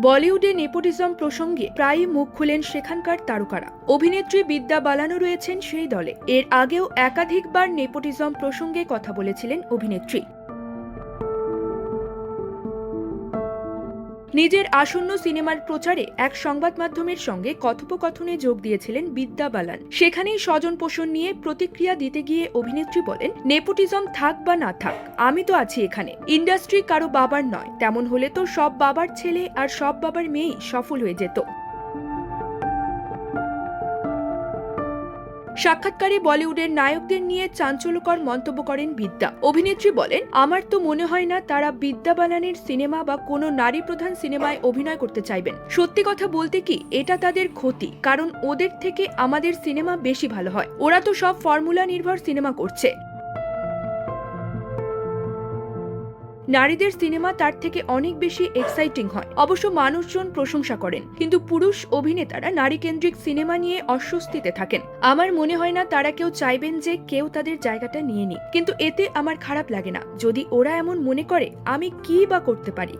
বলিউডে নেপোটিজম প্রসঙ্গে প্রায়ই মুখ খুলেন সেখানকার তারকারা। অভিনেত্রী বিদ্যা বালানো রয়েছেন সেই দলে। এর আগেও একাধিকবার নেপোটিজম প্রসঙ্গে কথা বলেছিলেন অভিনেত্রী। নিজের আসন্ন সিনেমার প্রচারে এক সংবাদ মাধ্যমের সঙ্গে কথোপকথনে যোগ দিয়েছিলেন বিদ্যা বালান। সেখানেই স্বজন পোষণ নিয়ে প্রতিক্রিয়া দিতে গিয়ে অভিনেত্রী বলেন, নেপোটিজম থাক বা না থাক, আমি তো আছি এখানে। ইন্ডাস্ট্রি কারও বাবার নয়। তেমন হলে তো সব বাবার ছেলে আর সব বাবার মেয়েই সফল হয়ে যেত। সাক্ষাৎকারে বলিউডের নায়কদের নিয়ে চাঞ্চল্যকর মন্তব্য করেন বিদ্যা। অভিনেত্রী বলেন, আমার তো মনে হয় না তারা বিদ্যা বালানের সিনেমা বা কোনো নারী প্রধান সিনেমায় অভিনয় করতে চাইবেন। সত্যি কথা বলতে কি, এটা তাদের ক্ষতি, কারণ ওদের থেকে আমাদের সিনেমা বেশি ভালো হয়। ওরা তো সব ফর্মুলা নির্ভর সিনেমা করছে। নারীদের সিনেমা তার থেকে অনেক বেশি এক্সাইটিং হয়। অবশ্য মানুষজন প্রশংসা করেন, কিন্তু পুরুষ অভিনেতারা নারী কেন্দ্রিক সিনেমা নিয়ে অস্বস্তিতে থাকেন। আমার মনে হয় না তারা কেউ চাইবেন যে কেউ তাদের জায়গাটা নিয়ে নিক। কিন্তু এতে আমার খারাপ লাগে না। যদি ওরা এমন মনে করে, আমি কি বা করতে পারি?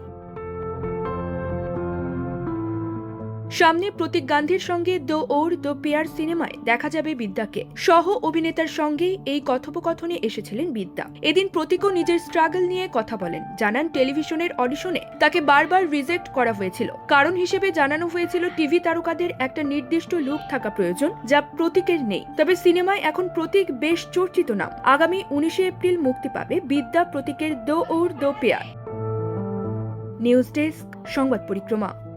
সামনে প্রতীক গান্ধীর সঙ্গে দো ওর, দো পেয়ার সিনেমায় দেখা যাবে বিদ্যাকে। সহ অভিনেতার সঙ্গেই এই কথোপকথনে এসেছিলেন বিদ্যা। এদিন প্রতীকও নিজের স্ট্রাগল নিয়ে কথা বলেন। জানান টেলিভিশনের অডিশনে তাকে বারবার রিজেক্ট করা হয়েছিল। কারণ হিসেবে জানানো হয়েছিল টিভি তারকাদের একটা নির্দিষ্ট লুক থাকা প্রয়োজন যা প্রতীকের নেই। তবে সিনেমায় এখন প্রতীক বেশ চর্চিত নাম। আগামী উনিশে এপ্রিল মুক্তি পাবে বিদ্যা প্রতীকের দো ওর, দো পেয়ার। নিউজ ডেস্ক, সংবাদ পরিক্রমা।